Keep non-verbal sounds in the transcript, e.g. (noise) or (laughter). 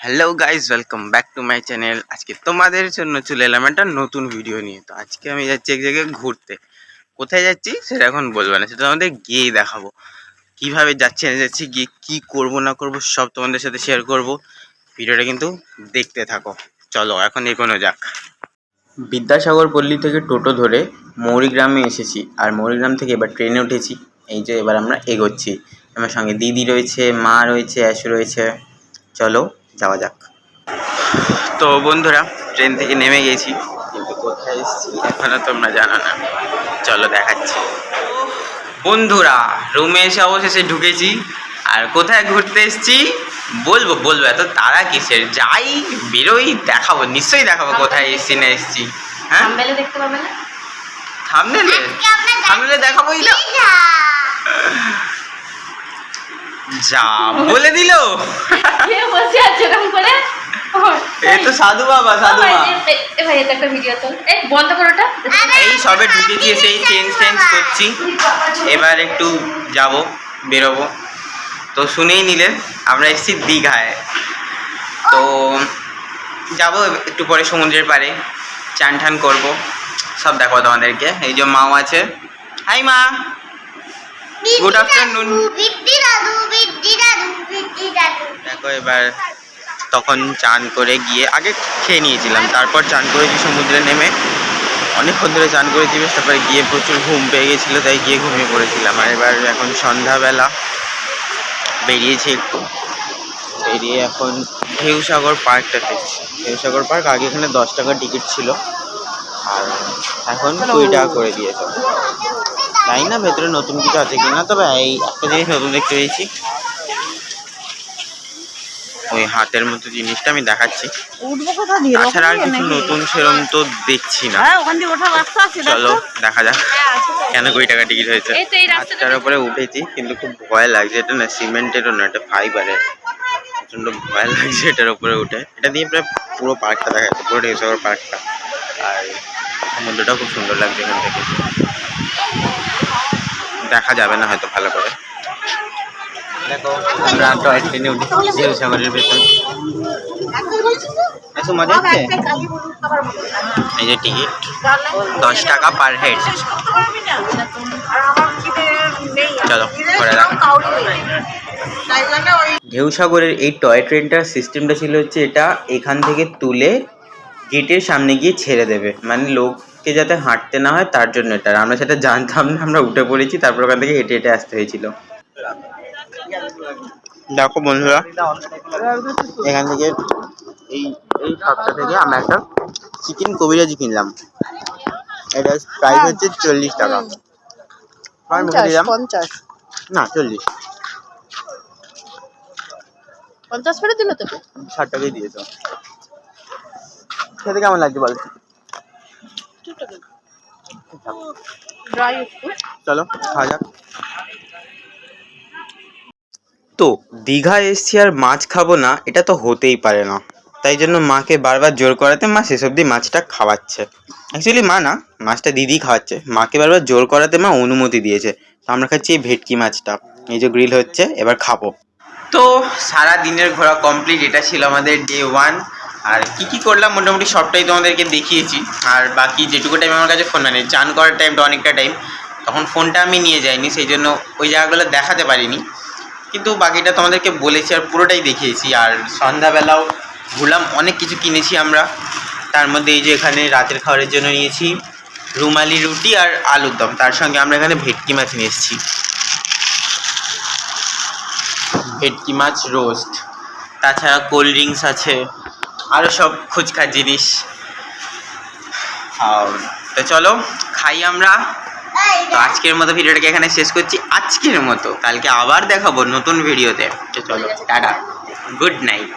Hello guys welcome back to my channel আজকে তোমাদের জন্য চলে এলাম একটা নতুন ভিডিও নিয়ে। তো আজকে আমি যাচ্ছি এক জায়গায় ঘুরতে। কোথায় যাচ্ছি সেটা এখন বলব না, সেটা তোমাদের গিয়েই দেখাবো। কীভাবে যাচ্ছি না যাচ্ছি, গিয়ে কী করব, না করব, সব তোমাদের সাথে শেয়ার করব। ভিডিওটা কিন্তু দেখতে থাকো। চলো, এখন এগোনো যাক। বিদ্যাসাগর পল্লী থেকে টোটো ধরে মৌরিগ্রামে এসেছি। আর মৌরিগ্রাম থেকে এবার ট্রেনে উঠেছি। এই যে এবার আমরা এগোচ্ছি। আমার সঙ্গে দিদি রয়েছে, মা রয়েছে অ্যাশু রয়েছে। চলো যাওয়া যাক। তো বন্ধুরা ট্রেন থেকে নেমে গেছি। কিন্তু কোথায় এসেছি এখনও তোমরা জানো না। চলো দেখাচ্ছি। বন্ধুরা রুমে এসে অবশেষে ঢুকেছি। আর কোথায় ঘুরতে এসেছি? বলব বলব এত তারা কিসের? যাই বেরোই দেখাবো নিশ্চয়ই দেখাবো কোথায় এসেছি না এসেছি। হ্যাঁ? থাম্বনেলে দেখতে পাবে না? থামনেলে থামনেলে দেখাবোই না? যা বলে দিলো। (laughs) এরকম করে এই তো সাধু বাবা সাধু ভাই, মা। এ- এ- এ ভাই এটা একটা ভিডিও তো এই বন্ধ করো এই সবে ঢুকেছি এসে এই চেঞ্জ টেঞ্জ করছি। এবার একটু যাব বেরোবো। তো শুনেই নিলেন আমরা এসেছি দীঘায়। তো যাব একটু পরে সমুদ্রের পাড়ে চান ঠান করব। সব দেখো তোমাদেরকে। এই যে মাও আছে। হাই মা। গুড আফটারনুন দেখো এবার তখন চান করে গিয়ে আগে খেয়ে নিয়েছিলাম। তারপর চান করেছি সমুদ্রে নেমে অনেকক্ষণ ধরে চান করেছি বেশ তারপরে গিয়ে প্রচুর ঘুম পেয়ে গেছিল, তাই গিয়ে ঘুমিয়ে পড়েছিলাম। আর এবার এখন সন্ধ্যাবেলা বেরিয়েছি একটু। বেরিয়ে এখন ঢেউসাগর পার্কটা দেখছি। ঢেউসাগর পার্ক আগে এখানে দশ টাকার টিকিট ছিল। আর এখন কুড়ি টাকা করে দিয়েছে। জানি না ভেতরে নতুন কিছু আছে কিনা, তবে এই একটা জিনিস নতুন দেখতে পেয়েছি। ওই হাতের মতো জিনিসটা আমি দেখাচ্ছি। তাছাড়া আর কিছু নতুন সেরম তো দেখছি না। হ্যাঁ ওখান দিয়ে ওঠার রাস্তা আছে চলো দেখা যাক। কেন কুড়ি টাকা টিকিট হয়েছে? এই তো রাস্তার উপরে উঠেছি কিন্তু খুব ভয় লাগছে। এটা না সিমেন্টেরও না এটা ফাইবারের। প্রচণ্ড ভয় লাগছে এটার উপরে উঠে। এটা দিয়ে প্রায় পুরো পার্কটা দেখা যাচ্ছে পুরো ঢেউসাগর পার্কটা। আর সমুদ্রটাও খুব সুন্দর লাগছে এখান থেকে। দেখা যাবে না হয়তো ভালো করে। আমরা টয় ট্রেনে উঠেছি ঢেউসাগরের ভেতর। এই যে টিকিট দশ টাকা পার হেড চলো, ঘোরা যাক ঢেউসাগরের এই টয় ট্রেনটার সিস্টেমটা ছিল হচ্ছে এটা, এখান থেকে তুলে গেটের সামনে গিয়ে ছেড়ে দেবে। মানে লোককে যাতে হাঁটতে না হয়, তার জন্য এটা। আমরা সেটা জানতাম না, আমরা উঠে পড়েছি, তারপর ওখান থেকে হেঁটে হেঁটে আসতে হয়েছিল। দেখো বন্ধুরা এখান থেকে এই এই শপটা থেকে আমরা একটা চিকেন কবিরাজি কিনলাম। এটা প্রাইস হচ্ছে চল্লিশ টাকা। আমি মুখে দিলাম? পঞ্চাশ। না চল্লিশ। পঞ্চাশ ফেরত দিল তোকে? ষাট টাকাই দিয়েছ খেতে কেমন লাগছে বল? চলো খাওয়া যাক তো দীঘা এসছি আর মাছ খাব না, এটা তো হতেই পারে না। তাই জন্য মাকে বারবার জোর করাতে মা শেষ অবধি মাছটা খাওয়াচ্ছে। অ্যাকচুয়ালি মা না, মাছটা দিদি খাওয়াচ্ছে। মাকে বারবার জোর করাতে মা অনুমতি দিয়েছে। তো আমরা খাচ্ছি এই ভেটকি মাছটা। এই যে গ্রিল হচ্ছে, এবার খাব। তো সারা দিনের ঘোরা কমপ্লিট এটা ছিল আমাদের ডে ওয়ান আর কি কি করলাম, মোটামুটি সবটাই তোমাদেরকে দেখিয়েছি। আর বাকি যেটুকু টাইম আমার কাছে ফোন মানে চান করার টাইমটা অনেকটা টাইম তখন ফোনটা আমি নিয়ে যাইনি, সেই জন্য ওই জায়গাগুলো দেখাতে পারিনি। কিন্তু বাকিটা তোমাদেরকে বলেছি আর পুরোটাই দেখিয়েছি। আর সন্ধ্যাবেলাও ঘুরলাম, অনেক কিছু কিনেছি আমরা। তার মধ্যে এই যে এখানে রাতের খাবারের জন্য নিয়েছি রুমালি রুটি আর আলুর দম। তার সঙ্গে আমরা এখানে ভেটকি মাছ নিয়ে এসেছি। ভেটকি মাছ, রোস্ট। তাছাড়া কোল্ড ড্রিঙ্কস আছে আরও সব খুচখার জিনিস। তো চলো, খাই আমরা। তো আজকের মতো ভিডিওটাকে এখানে শেষ করছি। আজকের মতো। কালকে আবার দেখাবো নতুন ভিডিওতে। চলো, টাটা। Good night.